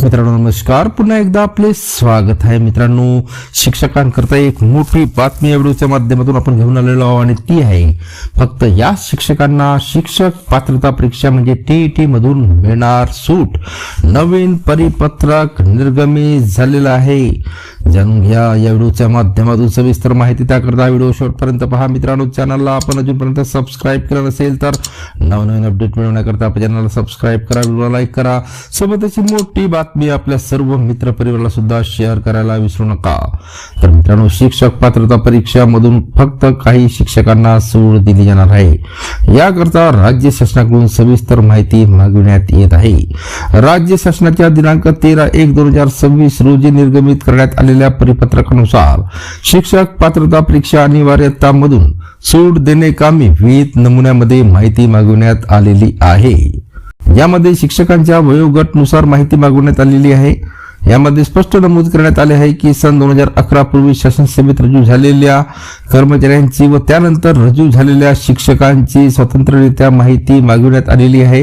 मित्रांनो नमस्कार. पुन्हा एकदा आपले स्वागत आहे. मित्रांनो शिक्षकांकरता एक मोठी बातमी या व्हिडिओच्या माध्यमातून आपण घेऊन आलेलो आहोत आणि ती आहे फक्त या शिक्षकांना शिक्षक पात्रता परीक्षा म्हणजे टीईटी मधून मिळणार सूट. नवीन परिपत्रक निर्गमित झालेलं आहे. जाणून घ्या या व्हिडिओच्या माध्यमातून सविस्तर माहिती. त्याकरता व्हिडिओ शेवटपर्यंत पहा. मित्रांनो चॅनलला आपण अजूनपर्यंत सबस्क्राईब केलं नसेल तर नवनवीन अपडेट मिळवण्याकरता आपण चॅनलला सबस्क्राईब करा व्हिडिओला लाईक करा. सोबतची मोठी बातमी आपल्या सर्व मित्र परिवाराला सुद्धा शेअर करायला विसरू नका. तर मित्रांनो शिक्षक पात्रता परीक्षा मधून फक्त काही शिक्षकांना सूट दिली जाणार आहे. याकरता राज्य शासनाकडून सविस्तर माहिती मागविण्यात येत आहे. राज्य शासनाच्या दिनांक तेरा एक दोन हजार सव्वीस रोजी निर्गमित करण्यात आलेल्या परिपत्रकानुसार शिक्षक पात्रता परीक्षा अनिवार्यतामधून सूट देणे कामी विविध नमुन्यामध्ये माहिती मागविण्यात आलेली आहे. यामध्ये शिक्षकांच्या वयोगटनुसार माहिती मागवण्यात आलेली आहे. यामध्ये स्पष्ट नमूद करण्यात आले आहे की सन दोन हजार अकरा पूर्वी शासन सेवेत रजू झालेल्या कर्मचाऱ्यांची व त्यानंतर रजू झालेल्या शिक्षकांची स्वतंत्ररित्या माहिती मागवण्यात आलेली आहे.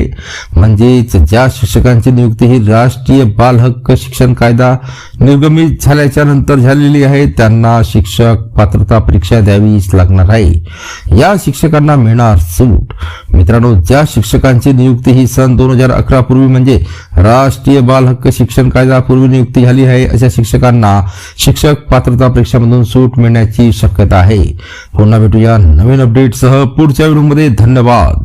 म्हणजेच ज्या शिक्षकांची नियुक्ती ही राष्ट्रीय बाल हक्क शिक्षण कायदा निर्गमित झाल्याच्यानंतर झालेली आहे त्यांना शिक्षक पात्रता परीक्षा द्यावीच लागणार आहे. या शिक्षकांना मिळणार सूट. मित्रांनो ज्या शिक्षकांची नियुक्ती ही सन दोन हजार अकरा पूर्वी म्हणजे राष्ट्रीय बाल हक्क शिक्षण कायद्यापूर्वी नियुक्ती झाली आहे अशा शिक्षकांना शिक्षक पात्रता परीक्षामधून सूट मिळण्याची शक्यता आहे. पुन्हा भेटूया नवीन अपडेटसह पुढच्या व्हिडिओमध्ये. धन्यवाद.